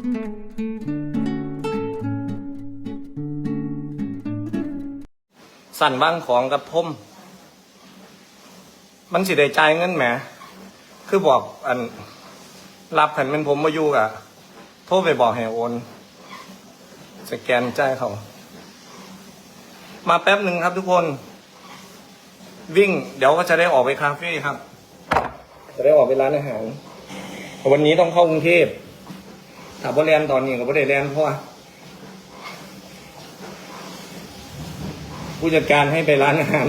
สั่นว่างของกับทมมันสิได้จ่ายเงินแหม คือบอกอันรับขันเป็นผมมาอยู่อะโทรไปบอกให้โอน สแกนใจเขา มาแป๊บหนึ่งครับทุกคน วิ่ง เดี๋ยวก็จะได้ออกไปคาเฟ่ครับ จะได้ออกไปร้านอาหาร วันนี้ต้องเข้ากรุงเทพ ถามว่าเรียนตอนนี้กับว่ได้เรียนเพราะว่าผู้จัดการให้ไปร้านอาหาร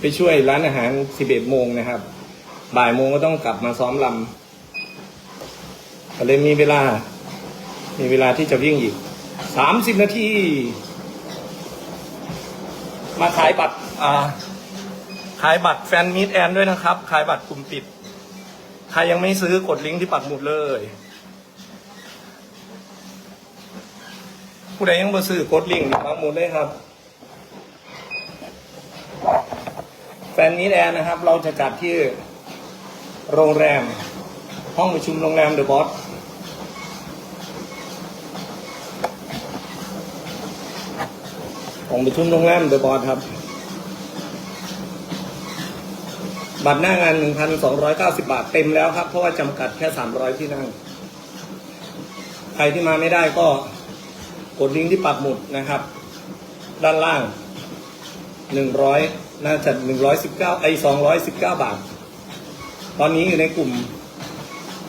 ไปช่วยร้านอาหารสิบเอ็ดโมงนะครับ บ่ายโมงก็ต้องกลับมาซ้อมลำก็เลยมีเวลา มีเวลาที่จะวิ่งอีกสามสิบนาที มาขายบัตรอ่าขายบัตรแฟนมิตแอนด้วยนะครับ ขายบัตรกลุ่มปิด ใครยังไม่ซื้อกดลิงก์ที่ปักหมุดเลย ผู้ใดยังไม่ซื้อกดลิงก์ที่ปักหมุดเลยครับ แฟนมิตแอนนะครับ เราจะจัดที่โรงแรม ห้องประชุมโรงแรมเดอะบอสห้องประชุมโรงแรมเดอะบอสครับ บัตรหน้างาน 1,290 บาทเต็มแล้วครับ เพราะว่าจำกัดแค่ 300 ที่นั่ง ใครที่มาไม่ได้ก็ กดลิงก์ที่ปักหมุดนะครับ ด้านล่าง 100 น่าจะ 119 ไอ้ 219 บาท ตอนนี้อยู่ในกลุ่ม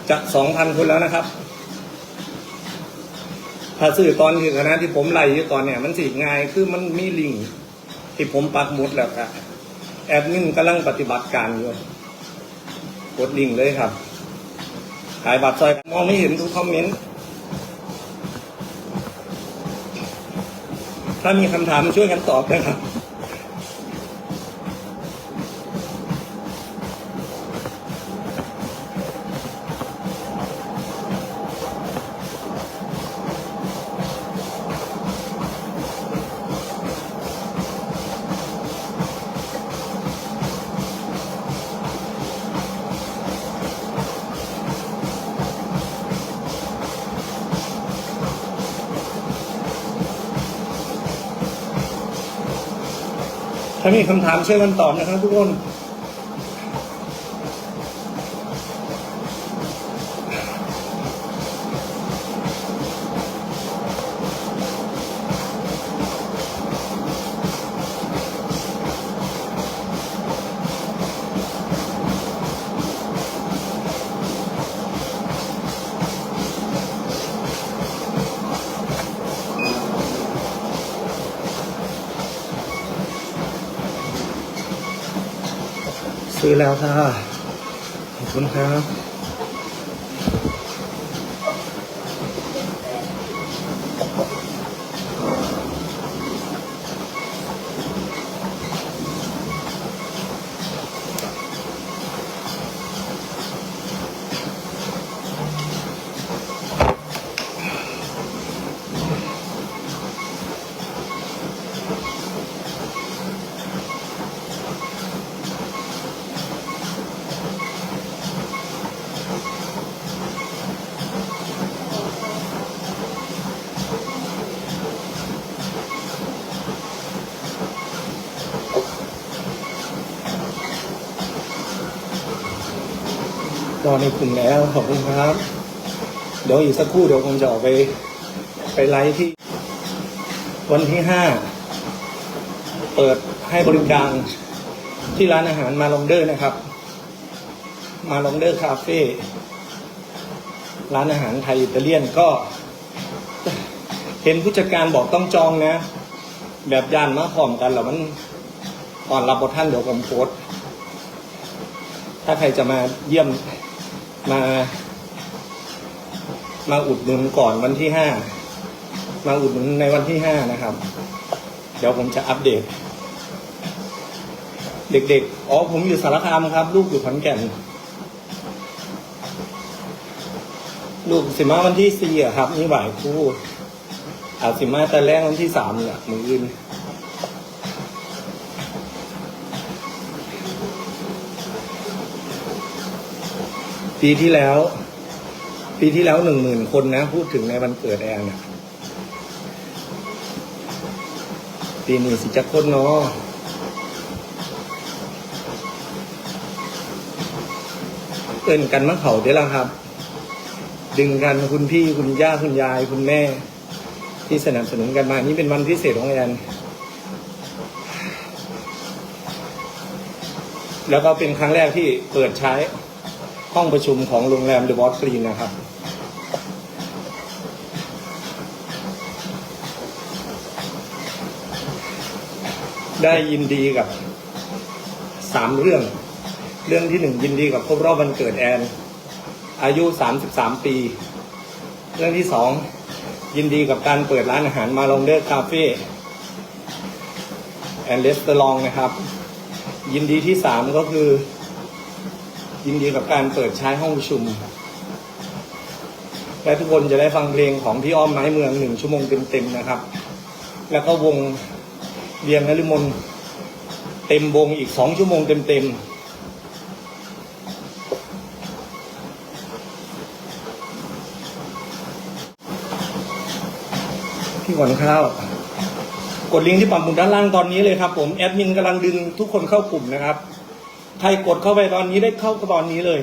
จะ 2,000 คนแล้วนะครับ ถ้าซื้อตอนที่คณะที่ผมไล่อยู่ตอนเนี่ย มันสิง่ายคือมันมีลิงก์ที่ผมปักหมุดแล้วครับแอดมินกำลังปฏิบัติการอยู่กดลิงก์เลยครับ ขายบัตรซอยมองไม่เห็นทุกคอมเมนต์ ถ้ามีคำถามช่วยกันตอบนะครับ ถ้ามีคำถามช่วยกันตอบนะครับทุกคน ซื้อแล้วค่ะ ขอบคุณครับ รอในกลุ่มแล้วขอบคุณครับ เดี๋ยวอีกสักครู่เดี๋ยวผมจะออกไป ไปไลฟ์ที่ วันที่ห้าเปิดให้บริการที่ร้านอาหารมาลองเดอร์นะครับ มาลองเดอร์คาเฟ่ร้านอาหารไทยอิตาเลียนก็ เห็นผู้จัดการบอกต้องจองนะ แบบยานมาพร้อมกันแล้วมันตอนรับบทท่านเดี๋ยวผมโพสต์ถ้าใครจะมาเยี่ยม มา มาอุดหนุนก่อนวันที่ห้ามาอุดหนุนในวันที่ห้านะครับ เดี๋ยวผมจะอัปเดต เด็กๆ อ๋อผมอยู่สารคามครับ ลูกอยู่ขอนแก่น ลูกสิมาวันที่สี่ครับนี่บ่ายคู่อาสิมาแต่แรกวันที่สามเนี่ยมืออื่น ปีที่แล้ว ปีที่แล้วหนึ่งหมื่นคนนะ พูดถึงในวันเกิดแอนนะปีนี้สิจะคนเนาะเอินกันมะเขาได้แล้วครับ ดึงกันคุณพี่คุณย่าคุณยาย คุณแม่ ที่สนับสนุนกันมา นี่เป็นวันพิเศษของแอนแล้วก็เป็นครั้งแรกที่เปิดใช้ ห้องประชุมของโรงแรมเดอะบอสกรีนนะครับ ได้ยินดีกับสามเรื่อง เรื่องที่หนึ่งยินดีกับครบรอบวันเกิดแอน อายุสามสิบสามปี เรื่องที่สองยินดีกับการเปิดร้านอาหารมาลองเดอร์คาเฟ่แอนเลสเตอรองนะครับ ยินดีที่สามก็คือ ยินดีกับการเปิดใช้ห้องประชุมและทุกคนจะได้ฟังเพลงของพี่อ้อมไม้เมืองหนึ่งชั่วโมงเต็มๆนะครับ แล้วก็วงเรียงนฤมลเต็มวงอีกสองชั่วโมงเต็มๆพี่หวนข้าว กดลิงก์ที่ปักหมุดด้านล่างตอนนี้เลยครับผม แอดมินกำลังดึงทุกคนเข้ากลุ่มนะครับ ใครกดเข้าไปตอนนี้ได้เข้าตอนนี้เลย